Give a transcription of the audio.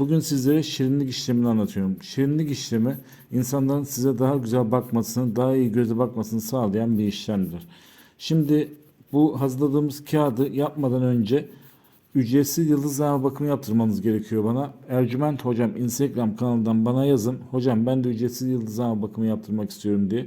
Bugün sizlere şirinlik işlemini anlatıyorum. Şirinlik işlemi insanların size daha güzel bakmasını, daha iyi göze bakmasını sağlayan bir işlemdir. Şimdi bu hazırladığımız kağıdı yapmadan önce ücretsiz yıldızlama bakımı yaptırmanız gerekiyor bana. Ercüment Hocam Instagram kanalından bana yazın. Hocam ben de ücretsiz yıldızlama bakımı yaptırmak istiyorum diye.